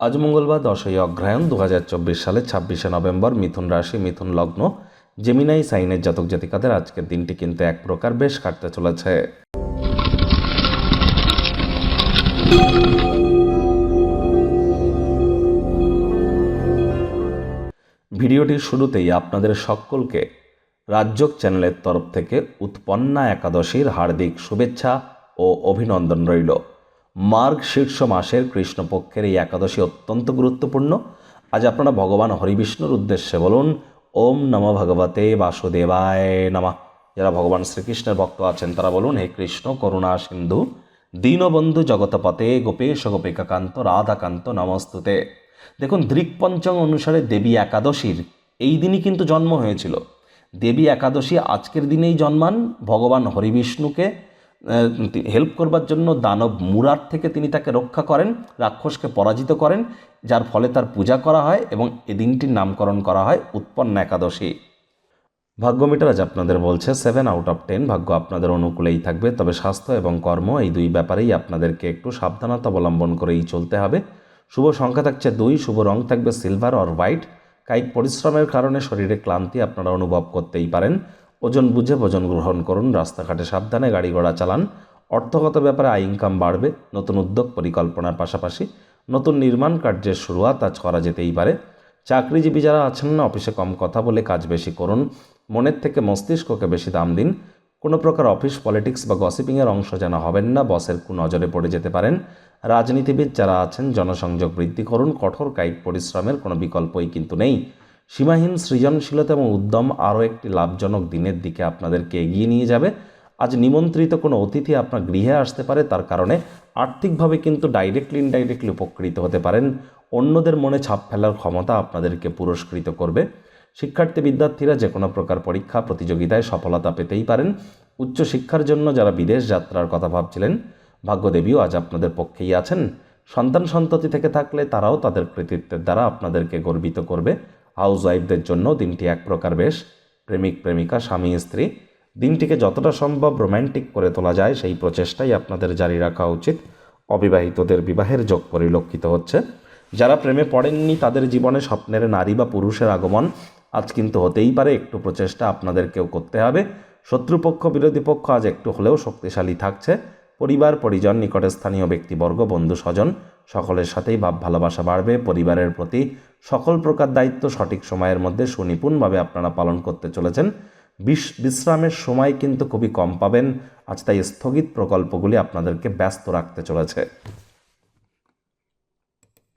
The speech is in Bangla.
আজ মঙ্গলবার দশই অগ্রহায়ণ দু সালে ছাব্বিশে নভেম্বর মিথুন রাশি, মিথুন লগ্ন জেমিনাই সাইনের জাতক জাতিকাদের আজকের দিনটি কিন্তু এক প্রকার বেশ কাটতে চলেছে। ভিডিওটির শুরুতেই আপনাদের সকলকে রাজ্যক চ্যানেলের তরফ থেকে উৎপন্না একাদশীর হার্দিক শুভেচ্ছা ও অভিনন্দন রইল। মার্গ শীর্ষ মাসের কৃষ্ণপক্ষের এই একাদশী অত্যন্ত গুরুত্বপূর্ণ। আজ আপনারা ভগবান হরিবিষ্ণুর উদ্দেশ্যে বলুন, ওম নম ভগবতে বাসুদেবায় নমা। যারা ভগবান শ্রীকৃষ্ণের ভক্ত আছেন, তারা বলুন, হে কৃষ্ণ, করুণা সিন্ধু, দীনবন্ধু জগতপতে গোপেশ গোপিকাকান্ত, রাধাকান্ত নমস্তুতে। দেখুন, দৃকপঞ্চম অনুসারে দেবী একাদশীর এই দিনই কিন্তু জন্ম হয়েছিল। দেবী একাদশী আজকের দিনেই জন্মান, ভগবান হরিবিষ্ণুকে হেল্প করবার জন্য দানব মুরার থেকে তিনি তাকে রক্ষা করেন, রাক্ষসকে পরাজিত করেন, যার ফলে তার পূজা করা হয় এবং এ দিনটির নামকরণ করা হয় উৎপন্ন একাদশী। ভাগ্য মিটার আজ আপনাদের বলছে সেভেন আউট অফ টেন ভাগ্য আপনাদের অনুকূলেই থাকবে, তবে স্বাস্থ্য এবং কর্ম এই দুই ব্যাপারেই আপনাদেরকে একটু সাবধানতা অবলম্বন করেই চলতে হবে। শুভ সংখ্যা থাকছে দুই, শুভ রং থাকবে সিলভার অর হোয়াইট কায়িক পরিশ্রমের কারণে শরীরে ক্লান্তি আপনারা অনুভব করতেই পারেন। ওজন বুঝে ভোজন গ্রহণ করুন, রাস্তাঘাটে সাবধানে গাড়ি ঘোড়া চালান। অর্থগত ব্যাপারে আয় ইনকাম বাড়বে, নতুন উদ্যোগ পরিকল্পনার পাশাপাশি নতুন নির্মাণ কার্যের শুরুয়াত আজ করা যেতেই পারে। চাকরিজীবী যারা আছেন না, অফিসে কম কথা বলে কাজ বেশি করুন। মনের থেকে মস্তিষ্ককে বেশি দাম দিন। কোনো প্রকার অফিস পলিটিক্স বা গসিপিংয়ের অংশ যেন হবেন না, বসের নজরে পড়ে যেতে পারেন। রাজনীতিবিদ যারা আছেন, জনসংযোগ বৃদ্ধি করুন। কঠোর কায়িক পরিশ্রমের কোনো বিকল্পই কিন্তু নেই। সীমাহীন সৃজনশীলতা এবং উদ্যম আরও একটি লাভজনক দিনের দিকে আপনাদেরকে এগিয়ে নিয়ে যাবে। আজ নিমন্ত্রিত কোনো অতিথি আপনার গৃহে আসতে পারে, তার কারণে আর্থিকভাবে কিন্তু ডাইরেক্টলি ইনডাইরেক্টলি উপকৃত হতে পারেন। অন্যদের মনে ছাপ ফেলার ক্ষমতা আপনাদেরকে পুরস্কৃত করবে। শিক্ষার্থী বিদ্যার্থীরা যে কোনো প্রকার পরীক্ষা, প্রতিযোগিতায় সফলতা পেতেই পারেন। উচ্চশিক্ষার জন্য যারা বিদেশ যাত্রার কথা ভাবছিলেন, ভাগ্যদেবীও আজ আপনাদের পক্ষেই আছেন। সন্তান সন্ততি থেকে থাকলে তারাও তাদের কৃতিত্বের দ্বারা আপনাদেরকে গর্বিত করবে। হাউস ওয়াইফদের জন্য দিনটি এক প্রকার বেশ প্রেমিক, প্রেমিকা, স্বামী, স্ত্রী। দিনটিকে যতটা সম্ভব রোম্যান্টিক করে তোলা যায়, সেই প্রচেষ্টাই আপনাদের জারি রাখা উচিত। অবিবাহিতদের বিবাহের যোগ পরিলক্ষিত হচ্ছে। যারা প্রেমে পড়েননি, তাদের জীবনে স্বপ্নের নারী বা পুরুষের আগমন আজ কিন্তু হতেই পারে। একটু প্রচেষ্টা আপনাদেরকেও করতে হবে। শত্রুপক্ষ, বিরোধী পক্ষ আজ একটু হলেও শক্তিশালী থাকছে। পরিবার, পরিজন, নিকটে স্থানীয় ব্যক্তিবর্গ বন্ধু স্বজন সকলের সাথেই ভাব ভালোবাসা বাড়বে, পরিবারের প্রতি সকল প্রকার দায়িত্ব সঠিক সময়ের মধ্যে সুনিপুণভাবে আপনারা পালন করতে চলেছেন। বিশ- বিশ্রামের সময় কিন্তু খুবই কম পাবেন। আজ তাই স্থগিত প্রকল্পগুলি আপনাদেরকে ব্যস্ত রাখতে চলেছে।